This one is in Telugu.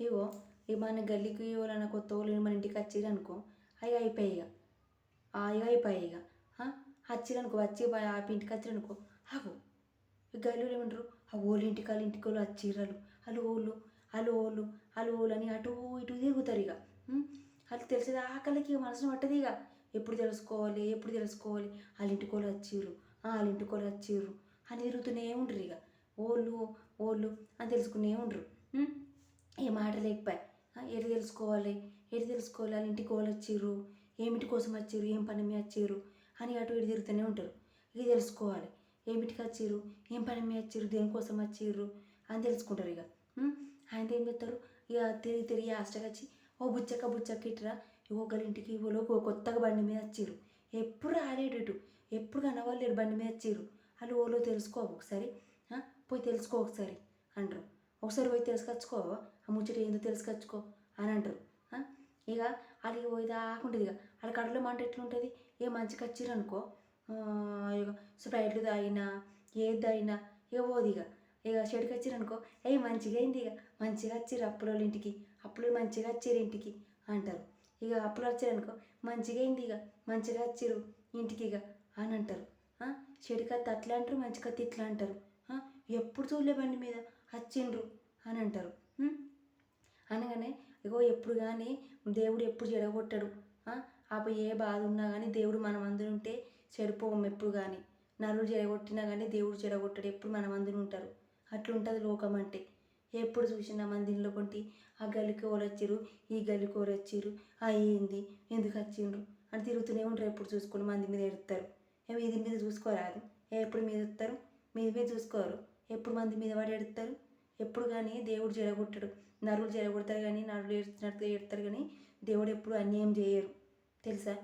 ఇగో ఇక మన గల్లీకి ఎవరైనా కొత్త వాళ్ళు మన ఇంటికి వచ్చిర్రు అనుకో అవి అయిపోయాయి ఇక ఆ, ఇక అయిపోయాయి ఇక వచ్చిరనుకో వచ్చి ఆపి ఆ ఇంటికి వచ్చిరనుకో అనుకో ఈ గల్లీలు ఏమంటారు? ఆ ఓళ్ళు ఇంటికి వాళ్ళు ఇంటికి వాళ్ళు వచ్చిర్రు వాళ్ళు ఓళ్ళు వాళ్ళు ఓళ్ళు వాళ్ళు ఓళ్ళు అని అటు ఇటు తిరుగుతారు ఇక వాళ్ళు తెలిసేది ఆకలికి మనసును పట్టదు ఇక ఎప్పుడు తెలుసుకోవాలి ఎప్పుడు తెలుసుకోవాలి. వాళ్ళ ఇంటికి వాళ్ళు వచ్చిర్రు. వాళ్ళ ఇంటికి వాళ్ళు వచ్చిర్రు. అని తిరుగుతూనే ఉండరు ఇక ఓళ్ళు ఓళ్ళు అని తెలుసుకునే ఉండరు. మాట లేకపోయి ఏది తెలుసుకోవాలి? ఏది తెలుసుకోవాలి? వాళ్ళ ఇంటికి వాళ్ళు వచ్చిర్రు ఏమిటి కోసం వచ్చిర్రు ఏం పని మీద వచ్చిర్రు అని అటు ఇటు తిరుగుతూనే ఉంటారు. ఇది తెలుసుకోవాలి. ఏమిటికి వచ్చిర్రు ఏం పని మీద వచ్చిర్రు దేనికోసం వచ్చిర్రు అని తెలుసుకుంటారు ఇక. ఆయన ఏం చేస్తారు? ఇక తిరిగి తిరిగి హాస్టల్కి వచ్చి ఓ బుచ్చక్క బుచ్చక్క ఇట్రా ఒకళ్ళ ఇంటికి ఇవ్వలో కొత్తగా బండి మీద వచ్చిర్రు ఎప్పుడు రాలేడు ఇటు. ఎప్పుడు కనవాళ్ళు బండి మీద వచ్చిర్రు వాళ్ళు ఓలో తెలుసుకో ఒకసారి. పోయి తెలుసుకో ఒకసారి అంటారు. ఒకసారి పోయి తెలుసుకొచ్చుకో. ఆ ముచ్చట ఏందో తెలుసుకొచ్చుకో అని అంటారు. ఇక వాళ్ళకి పోయి దాకుంటుంది ఇక. వాళ్ళ కడుపులో మంట ఎట్లుంటుంది? ఏ మంచి వచ్చిర్రు అనుకో. ఇక స్ప్రైట్లు తాగినా ఏది తాగినా ఇక పోదు ఇక. ఇక చెడుకు వచ్చిర్రు అనుకో. ఏ మంచిగా అయింది ఇక. మంచిగా వచ్చిర్రు అప్పుల వాళ్ళ ఇంటికి. అప్పులు మంచిగా వచ్చిర్రు ఇంటికి అంటారు. ఇక అప్పులు వచ్చారు అనుకో. మంచిగా అయింది ఇక. మంచిగా వచ్చిర్రు ఇంటికి ఇక అని అంటారు. ఆ? చెడు కత్తి అట్లా అంటారు మంచి కత్తి ఇట్లా అంటారు. ఎప్పుడు చూడలే బండి మీద? వచ్చిండ్రు అని అంటారు. అనగానే ఇగో ఎప్పుడు కానీ దేవుడు ఎప్పుడు చెడగొట్టాడు. అప్పుడు ఏ బాధ ఉన్నా కానీ దేవుడు మన మందులు ఉంటే చెడిపోవం ఎప్పుడు కానీ నలుగురు చెడగొట్టినా కానీ దేవుడు చెడగొట్టాడు. ఎప్పుడు మన మందులు ఉంటారు. అట్లుంటుంది లోకం అంటే. ఎప్పుడు చూసినా మందిలో కొంటి ఆ గల్లికి వాళ్ళు వచ్చిర్రు ఈ గల్లికి వాళ్ళు వచ్చిర్రు ఆ ఏంది? ఎందుకు వచ్చిండ్రు అని తిరుగుతూనే ఉంటారు. ఎప్పుడు చూసుకుని మంది మీద ఎడతారు ఏమి ఇది మీద చూసుకోరాదు. ఎప్పుడు మీద ఎత్తారు? మీద మీద చూసుకోరు. ఎప్పుడు మంది మీద పడి ఎడతారు ఎప్పుడు కానీ దేవుడు జరగొట్టడు నరులు జరగొడతారు కానీ నరులు ఏడుస్తున్నట్టు ఏడతారు కానీ దేవుడు ఎప్పుడు అన్యాయం చేయరు. తెలుసా?